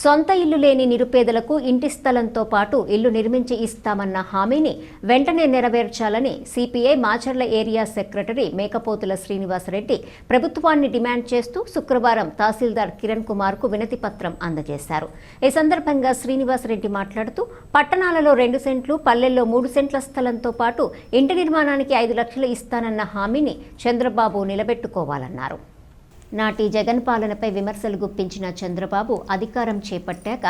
సొంత ఇల్లు లేని నిరుపేదలకు ఇంటి స్థలంతో పాటు ఇల్లు నిర్మించి ఇస్తామన్న హామీని వెంటనే నెరవేర్చాలని CPI Macherla area secretary Mekapothula Srinivasareddy ప్రభుత్వాన్ని డిమాండ్ చేస్తూ శుక్రవారం తహసీల్దార్ కిరణ్ కుమార్కు వినతి పత్రం అందజేశారు. ఈ సందర్భంగా శ్రీనివాసరెడ్డి మాట్లాడుతూ పట్టణాలలో రెండు సెంట్లు పల్లెల్లో మూడు సెంట్ల స్థలంతో పాటు ఇంటి నిర్మాణానికి ఐదు లక్షలు ఇస్తానన్న హామీని చంద్రబాబు నిలబెట్టుకోవాలన్నారు. నాటి జగన్ పాలనపై విమర్శలు గుప్పించిన చంద్రబాబు అధికారం చేపట్టాక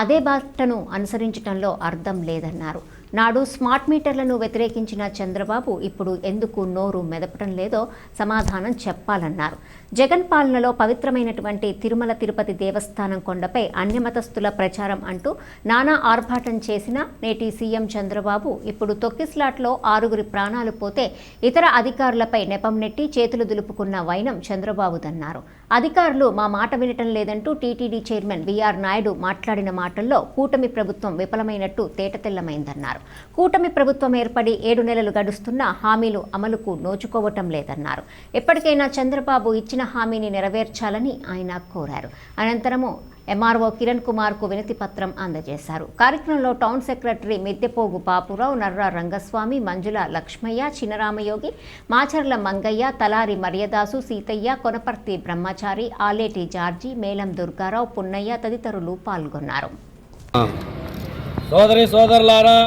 అదే బాటను అనుసరించడంలో అర్థం లేదన్నారు. నాడు స్మార్ట్ మీటర్లను వ్యతిరేకించిన చంద్రబాబు ఇప్పుడు ఎందుకు నోరు మెదపటం లేదో సమాధానం చెప్పాలన్నారు. జగన్ పాలనలో పవిత్రమైనటువంటి తిరుమల తిరుపతి దేవస్థానం కొండపై అన్యమతస్థుల ప్రచారం అంటూ నానా ఆర్భాటం చేసిన నేటి సీఎం చంద్రబాబు ఇప్పుడు తొక్కిస్లాట్లో ఆరుగురి ప్రాణాలు పోతే ఇతర అధికారులపై నెపం నెట్టి చేతులు దులుపుకున్న వైనం చంద్రబాబుదన్నారు. అధికారులు మా మాట వినటం లేదంటూ టీటీడీ చైర్మన్ విఆర్ నాయుడు మాట్లాడిన మాటల్లో కూటమి ప్రభుత్వం విఫలమైనట్టు తేటతెల్లమైందన్నారు. కూటమి ప్రభుత్వం ఏర్పడి ఏడు నెలలు గడుస్తున్నా హామీలు అమలుకు నోచుకోవటం లేదన్నారు. ఎప్పటికైనా చంద్రబాబు ఇచ్చిన హామీని నెరవేర్చాలని ఆయన కోరారు. అనంతరము ఎంఆర్ఓ కిరణ్ కుమార్కు వినతి పత్రం అందజేశారు. కార్యక్రమంలో town secretary Middepogu Bapurao Narra Rangaswamy Manjula Lakshmaiah Chinaramayogi Macherla Mangaiah Talari Maryadasu Seethaiah Konaparthi Brahmachari Aleti George Melam Durgarao Punnaiah తదితరులు పాల్గొన్నారు. సోదరి సోదరులారా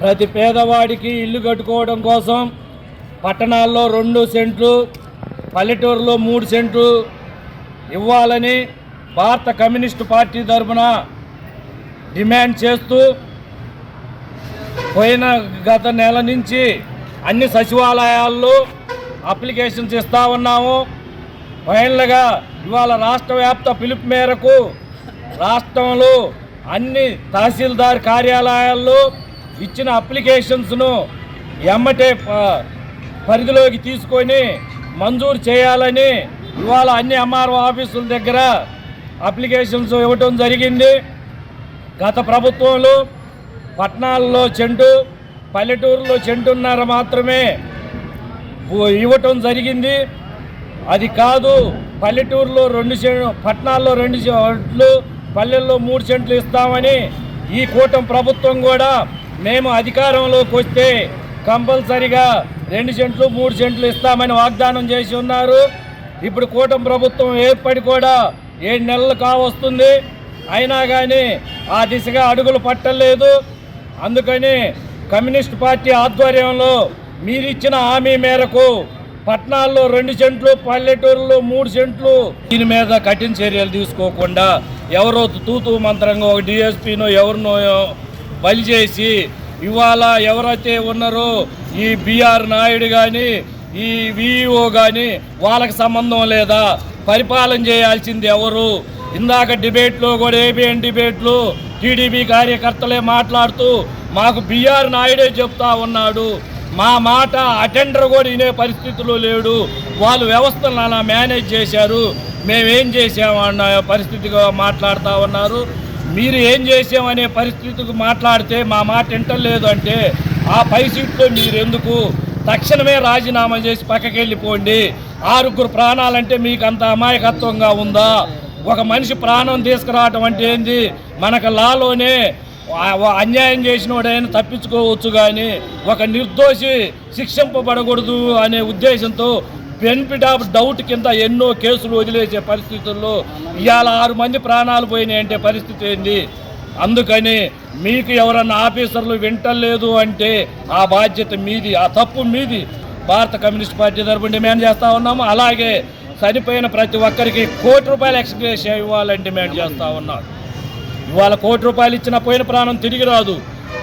ప్రతి పేదవాడికి ఇల్లు కట్టుకోవడం కోసం పట్టణాల్లో రెండు సెంట్లు పల్లెటూరులో మూడు సెంట్లు ఇవ్వాలని భారత కమ్యూనిస్టు పార్టీ తరఫున డిమాండ్ చేస్తూ పోయిన గత నెల నుంచి అన్ని సచివాలయాల్లో అప్లికేషన్స్ ఇస్తా ఉన్నాము. ఫైనల్గా ఇవాళ రాష్ట్ర వ్యాప్త పిలుపు మేరకు రాష్ట్రంలో అన్ని తహసీల్దార్ కార్యాలయాల్లో ఇచ్చిన అప్లికేషన్స్ను ఎమ్మటే ప- పరిధిలోకి తీసుకొని మంజూరు చేయాలని ఇవాళ అన్ని ఎంఆర్ఓ ఆఫీసుల దగ్గర అప్లికేషన్స్ ఇవ్వటం జరిగింది. గత ప్రభుత్వంలో పట్టణాల్లో చెంటు పల్లెటూరులో చెంటున్నర మాత్రమే ఇవ్వటం జరిగింది. అది కాదు పల్లెటూరులో రెండు పట్టణాల్లో రెండు చెట్లు పల్లెల్లో మూడు సెంట్లు ఇస్తామని ఈ కూటమి ప్రభుత్వం కూడా మేము అధికారంలోకి వస్తే కంపల్సరిగా రెండు సెంట్లు మూడు సెంట్లు ఇస్తామని వాగ్దానం చేసి ఉన్నారు. ఇప్పుడు కూటమి ప్రభుత్వం ఏర్పడి కూడా ఏడు నెలలు కావస్తుంది. అయినా కానీ ఆ దిశగా అడుగులు పట్టలేదు. అందుకని కమ్యూనిస్ట్ పార్టీ ఆధ్వర్యంలో మీరిచ్చిన హామీ మేరకు పట్టణాల్లో రెండు సెంట్లు పల్లెటూరులో మూడు సెంట్లు దీని మీద కఠిన చర్యలు తీసుకోకుండా ఎవరో తూతూ మంత్రంగా ఒక డిఎస్పీనో ఎవరినో బలి చేసి ఇవాళ ఎవరైతే ఉన్నారో ఈ బీఆర్ నాయుడు కానీ ఈ విఈఓ కానీ వాళ్ళకి సంబంధం లేదా? పరిపాలన చేయాల్సింది ఎవరు? ఇందాక డిబేట్లో కూడా ఏబిఎన్ డిబేట్లు టీడీపీ కార్యకర్తలే మాట్లాడుతూ మాకు బీఆర్ నాయుడే చెప్తా ఉన్నాడు. మా మాట అటెండర్ కూడా వినే పరిస్థితులు లేడు. వాళ్ళు వ్యవస్థను అలా మేనేజ్ చేశారు. మేమేం చేసామన్న పరిస్థితిగా మాట్లాడుతూ ఉన్నారు. మీరు ఏం చేసామనే పరిస్థితికి మాట్లాడితే మా మాట వింటలేదు అంటే ఆ పై సీట్లో మీరు ఎందుకు తక్షణమే రాజీనామా చేసి పక్కకి వెళ్ళిపోండి ఆరుగురు ప్రాణాలంటే మీకు అంత అమాయకత్వంగా ఉందా? ఒక మనిషి ప్రాణం తీసుకురావటం అంటే ఏంది? మనకు లాలోనే అన్యాయం చేసిన వాడైనా తప్పించుకోవచ్చు కానీ ఒక నిర్దోషి శిక్షింపబడకూడదు అనే ఉద్దేశంతో బెనిఫిట్ ఆఫ్ డౌట్ కింద ఎన్నో కేసులు వదిలేసే పరిస్థితుల్లో ఇవాళ ఆరు మంది ప్రాణాలు పోయినాయి అంటే పరిస్థితి ఏంది? అందుకని మీకు ఎవరన్నా ఆఫీసర్లు వింటలేదు అంటే ఆ బాధ్యత మీది ఆ తప్పు మీది. భారత కమ్యూనిస్ట్ పార్టీ తరపున డిమాండ్ చేస్తూ ఉన్నాము. అలాగే చనిపోయిన ప్రతి ఒక్కరికి కోటి రూపాయలు ఎక్స్గ్రేషన్ ఇవ్వాలని డిమాండ్ చేస్తూ ఉన్నాం ఇవాళ కోటి రూపాయలు ఇచ్చిన పోయిన ప్రాణం తిరిగి రాదు.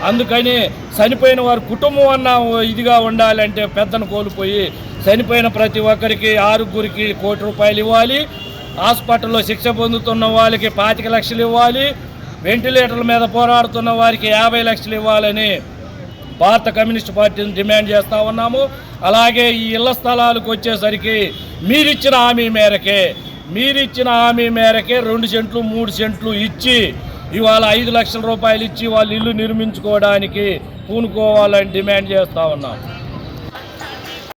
అందుకని చనిపోయిన వారి కుటుంబం అన్న ఇదిగా ఉండాలంటే పెద్దను కోల్పోయి చనిపోయిన ప్రతి ఒక్కరికి ఆరుగురికి కోటి రూపాయలు ఇవ్వాలి. హాస్పిటల్లో శిక్ష పొందుతున్న వాళ్ళకి పాతిక లక్షలు ఇవ్వాలి. వెంటిలేటర్ల మీద పోరాడుతున్న వారికి యాభై లక్షలు ఇవ్వాలని భారత కమ్యూనిస్ట్ పార్టీని డిమాండ్ చేస్తూ ఉన్నాము. అలాగే ఈ ఇళ్ళ స్థలాలకు వచ్చేసరికి మీరిచ్చిన హామీ మేరకే మీరిచ్చిన హామీ మేరకే రెండు సెంట్లు మూడు సెంట్లు ఇచ్చి ఇవాళ ఐదు లక్షల రూపాయలు ఇచ్చి వాళ్ళు ఇల్లు నిర్మించుకోవడానికి పూనుకోవాలని డిమాండ్ చేస్తూ ఉన్నాము.